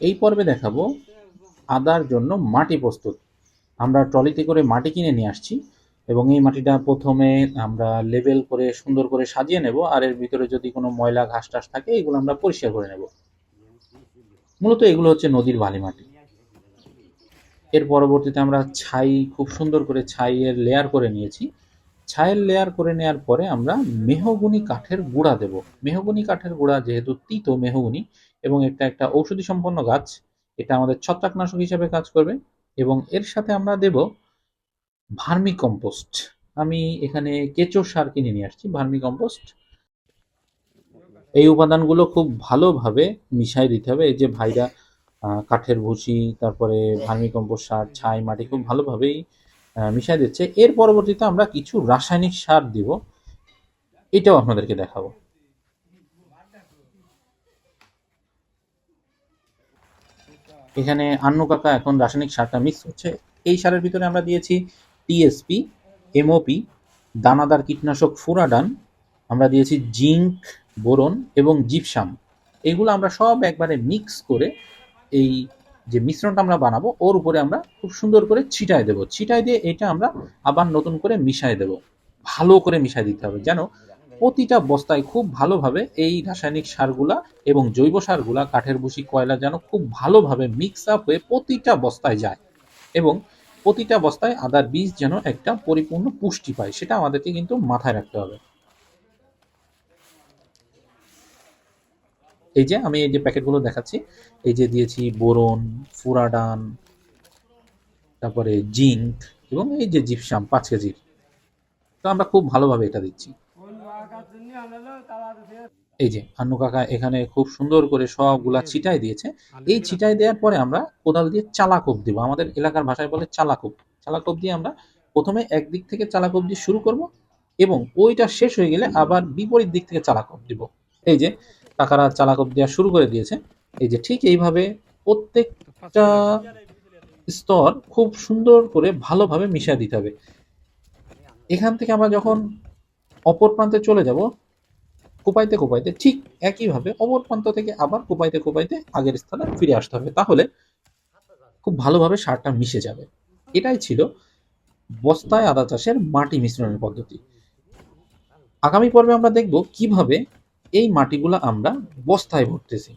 এই পর্বে দেখাবো আদার জন্য মাটি প্রস্তুত। আমরা ট্রলিতে করে মাটি কিনে নিয়ে আসছি এবং এই মাটিটা প্রথমে আমরা লেবেল করে সুন্দর করে সাজিয়ে নেব আর এর ভিতরে যদি কোনো ময়লা ঘাস টাস থাকে, এগুলো আমরা পরিষ্কার করে নেব। মূলত এগুলো হচ্ছে নদীর বালি মাটি। এর পরবর্তীতে আমরা ছাই, খুব সুন্দর করে ছাইয়ের লেয়ার করে নিয়েছি। ছাইয়ের লেয়ার করে নেওয়ার পরে আমরা মেহগুনি কাঠের গুঁড়া দেব। মেহগুনি কাঠের গুঁড়া যেহেতু তিতো মেহগুনি এবং এটা একটা ঔষধি সম্পন্ন গাছ, এটা আমাদের ছত্রাকনাশক হিসেবে কাজ করবে এবং এর সাথে আমরা দেব ভার্মি কম্পোস্ট আমি এখানে কেঁচো সার কিনে নিয়ে আসছি ভার্মি কম্পোস্ট এই উপাদানগুলো খুব ভালোভাবে মিশাই দিতে হবে। এই যে ভাইরা কাঠের ভুসি, তারপরে ভার্মি কম্পোস্ট সার, ছাই, মাটি খুব ভালোভাবেই মিশাই দিচ্ছে। এর পরবর্তীতে আমরা কিছু রাসায়নিক সার দিব। এটাও আপনাদেরকে দেখাবো। এখানে আন্নু কাকা এখন রাসায়নিক সারটা মিক্স হচ্ছে এই সারের ভিতরে আমরা দিয়েছি টিএসপি এমওপি দানাদার কীটনাশক ফুরাডান, আমরা দিয়েছি জিঙ্ক, বোরন এবং জিপসাম। এগুলো আমরা সব একবারে মিক্স করে এই যে মিশ্রণটা আমরা বানাবো, ওর উপরে আমরা খুব সুন্দর করে ছিটায় দেবো। ছিটায় দিয়ে এটা আমরা আবার নতুন করে মিশায় দেবো। ভালো করে মিশায় দিতে হবে যেন প্রতিটা বস্তায় খুব ভালোভাবে এই রাসায়নিক সারগুলা এবং জৈব সারগুলা, কাঠের ভুসি, কয়লা যেন খুব ভালোভাবে মিক্স আপ হয়ে প্রতিটা বস্তায় যায় এবং প্রতিটা বস্তায় আদার বীজ যেন একটা পরিপূর্ণ পুষ্টি পায়, সেটা আমাদেরকে কিন্তু মাথায় রাখতে হবে। এই যে আমি এই যে প্যাকেটগুলো দেখাচ্ছি, এই যে দিয়েছি বোরন, ফুরাডান, তারপরে জিঙ্ক এবং এই যে জিপসাম, পাঁচ কেজির তো আমরা খুব ভালোভাবে এটা দিচ্ছি। এই যে আন্নু কাকা এখানে খুব সুন্দর করে সবগুলা ছিটাই দিয়েছে। এই ছিটাই দেওয়ার পরে আমরা কোদাল দিয়ে চালাকোপ দিব। আমাদের এলাকার ভাষায় বলে চালাকোপ। চালাকোপ দিয়ে আমরা প্রথমে একদিক থেকে চালাকোপ দিয়ে শুরু করব এবং ওইটা শেষ হয়ে গেলে আবার বিপরীত দিক থেকে চালাকোপ দিব। এই যে কাকারা চালাকোপ দেওয়া শুরু করে দিয়েছে। এই যে ঠিক এইভাবে প্রত্যেকটা স্তর খুব সুন্দর করে ভালোভাবে মিশিয়ে দিতে হবে। এখান থেকে আমরা যখন অপর প্রান্তে চলে যাব, কোপাইতে কোপাইতে ঠিক একইভাবে অপর প্রান্ত থেকে আবার কোপাইতে কোপাইতে আগের স্থানে ফিরে আসতে হবে। তাহলে খুব ভালোভাবে সারটা মিশে যাবে। এটাই ছিল বস্তায় আদা চাষের মাটি মিশ্রণের পদ্ধতি। আগামী পর্বে আমরা দেখব কীভাবে এই মাটিগুলো আমরা বস্তায় ভরতেছি।